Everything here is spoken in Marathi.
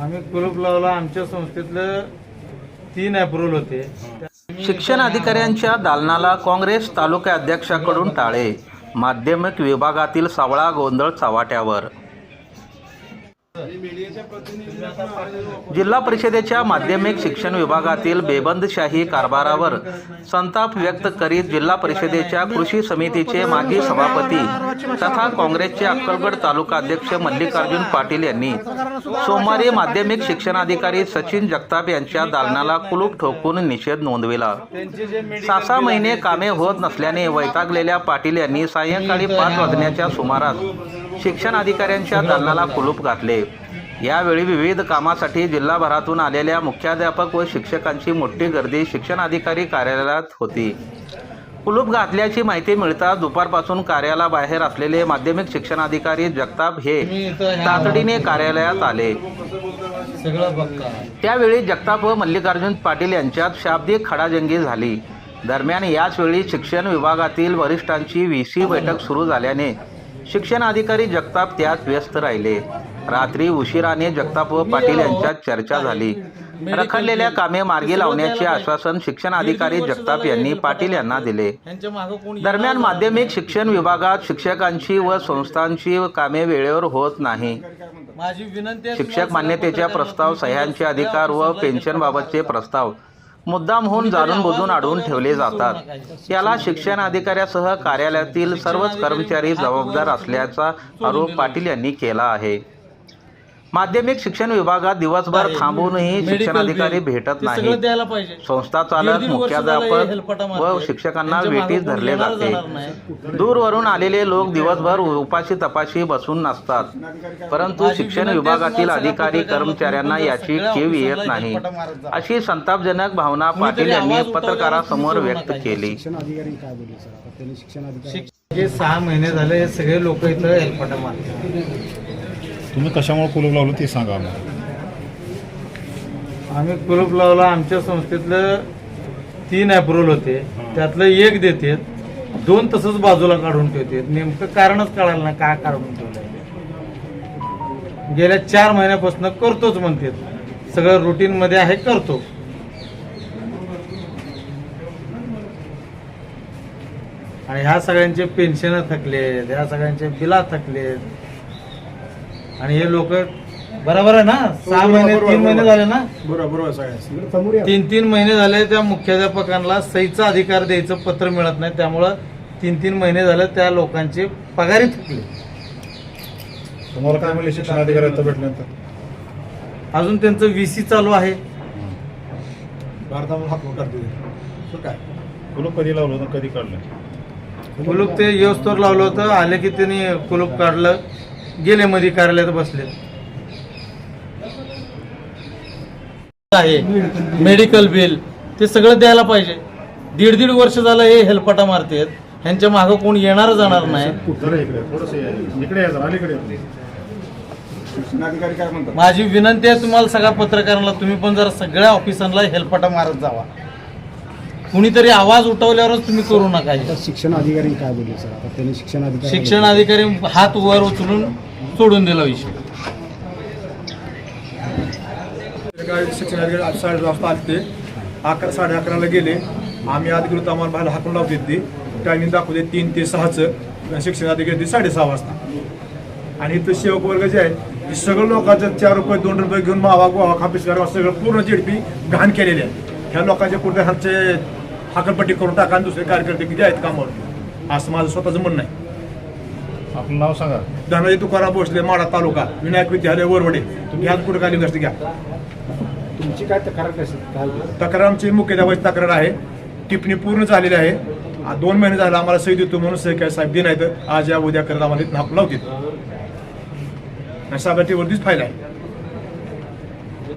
आम्ही कुलूप लावला आमच्या संस्थेतलं तीन अप्रुव्हल होते. शिक्षण अधिकाऱ्यांच्या दालनाला काँग्रेस तालुका अध्यक्षाकडून टाळे. माध्यमिक विभागातील सावळा गोंधळ चव्हाट्यावर. जिल्हा परिषदेच्या माध्यमिक शिक्षण विभागातील बेबंदशाही कारभारावर संताप व्यक्त करीत जिल्हा परिषदेच्या कृषी समितीचे माजी सभापती तथा काँग्रेसचे अक्कलगड तालुका अध्यक्ष मल्लिकार्जुन पाटील यांनी सोमवारी माध्यमिक शिक्षणाधिकारी सचिन जगताप यांच्या दालनाला कुलूप ठोकून निषेध नोंदविला. सहा सहा महिने कामे होत नसल्याने वैतागलेल्या पाटील यांनी सायंकाळी पाच वाजण्याच्या सुमारास शिक्षण अधिकाऱ्यांच्या दालनाला कुलूप घातले. यावेळी विविध कामासाठी जिल्हाभरातून आलेल्या मुख्याध्यापक व शिक्षकांची मोठी गर्दी शिक्षण अधिकारी कार्यालयात होती. कुलूप घातल्याची माहिती मिळताच दुपारपासून कार्यालयाबाहेर असलेले माध्यमिक शिक्षणाधिकारी जगताप हे तातडीने कार्यालयात आले. त्यावेळी जगताप व मल्लिकार्जुन पाटील यांच्यात शाब्दिक खडाजंगी झाली. दरम्यान याच वेळी शिक्षण विभागातील वरिष्ठांची व्ही सी बैठक सुरू झाल्याने शिक्षण अधिकारी जगताप त्यात व्यस्त राहिले. रात्री उशिराने जगताप व पाटील यांच्यात चर्चा झाली. रखडलेल्या कामे मार्गी लावण्याचे आश्वासन शिक्षण अधिकारी जगताप यांनी पाटील यांना दिले. दरम्यान माध्यमिक शिक्षण विभागात शिक्षकांची व संस्थांची कामे वेळेवर होत नाही. शिक्षक मान्यतेच्या प्रस्ताव सह्यांचे अधिकार व पेन्शनबाबतचे प्रस्ताव. मुद्दामहून जाणून बुजून अडवून ठेवले जातात. याला शिक्षण अधिकाऱ्यासह कार्यालयातील सर्वच कर्मचारी जबाबदार असल्याचा आरोप पाटील यांनी केला आहे. माध्यमिक शिक्षण विभागात दिवसभर थांबूनही शिक्षण अधिकारी भेटत ते नाही सगळं द्यायला पाहिजे. संस्था चालक दीड-दीड मुख्याध्यापक व. शिक्षकांना त्यांच्या धरले जाते. नाही. दूरवरून आलेले लोक दिवसभर उपाशी तपाशी बसून नसतात परंतु शिक्षण विभागातील अधिकारी कर्मचाऱ्यांना याची कीव येत नाही. अशी संतापजनक भावना पाटील यांनी पत्रकारासमोर व्यक्त केली. शिक्षण अधिकारी काय बोलले सर? आता त्यांनी शिक्षण अधिकारी हे सहा महिने झाले हे सगळे लोक इथं हेलपाटा मारतात. तुम्ही कशामुळे कुलूप लावलं ते सांगा आम्हाला. आम्ही कुलूप लावला आमच्या संस्थेतलं तीन अप्रुव्हल होते. त्यातलं एक देते दोन तसंच बाजूला काढून ठेवते नेमकं कारणच कळालं ना काय काढून ठेवलंय गेल्या चार महिन्यापासून करतोच म्हणते सगळं रुटीन मध्ये आहे करतो. आणि ह्या सगळ्यांचे पेन्शन थकलेत ह्या सगळ्यांचे बिला थकलेत. आणि हे लोक बरोबर आहे ना? सहा महिने तीन महिने झाले ना? बरोबर. तीन तीन महिने झाले त्या मुख्याध्यापकांना सहीचा अधिकार द्यायचं पत्र मिळत नाही. त्यामुळं तीन तीन महिने झाले त्या लोकांचे पगारी थकले. तुम्हाला काय म्हणले शिक्षण अधिकारी भेटल्यानंतर? अजून त्यांचं व्हीसी चालू आहे. भारतामध्ये हात करते काय? कुलूप कधी लावलं होतं कधी काढलं? कुलूप ते येऊस्तोर लावलं होतं. आले की त्यांनी कुलूप काढलं. गेले मध्ये कार्यालयात बसले. आहे. मेडिकल बिल ते सगळं द्यायला पाहिजे. दीड दीड वर्ष झालं हे हेलपाटा मारतेत. ह्यांच्या मागं कोण येणार जाणार नाही. माझी विनंती आहे तुम्हाला सगळ्या पत्रकारांना तुम्ही पण जरा सगळ्या ऑफिसांना हेलपाटा मारत जावा. कुणीतरी आवाज उठवल्यावरच तुम्ही करू नका हे. आता शिक्षण अधिकारी काय बोलले सर? आता त्यांनी शिक्षण अधिकारी शिक्षण अधिकारी हात वर उचलून सोडून दिला विषय. काय शिक्षण अधिकारी आज साडे वाजता आले ते अकरा साडे अकराला गेले. आम्ही अधिकृत आम्हाला बाहेर हाकून लावते ती टायमिंग दाखवते तीन ते सहाचं. शिक्षण अधिकारी ते साडेसहा वाजता. आणि इथं सेवक वर्ग जे आहे हे सगळं लोकांचं चार रुपये दोन रुपये घेऊन मावा गोवा खापीस करा सगळं पूर्ण झेडपी घाण केलेली आहे ह्या लोकांच्या कुठे ह्यांचे हाकलपट्टी करून टाका आणि दुसरे कार्यकर्ते किती आहेत कामावर? असं माझं स्वतःचं म्हणणं आहे. आपलं नाव सांगा. धनाजी तुकाराम भोसले माडा तालुका विनायक विद्यालय वरवडे. घ्या कुठं काय लिंगस्ट घ्या. तुमची काय तक्रार कशी? तक्रार आमची मुख्याध्यापकाची तक्रार आहे. टिप्पणी पूर्ण झालेली आहे. आ, दोन महिने झाले आम्हाला सही देतो म्हणून सही काय साहेब दे नाही तर आज या उद्या करत आम्हाला हाकून लावतील आणि साहेबांच्या वरतीच फायदा आहे.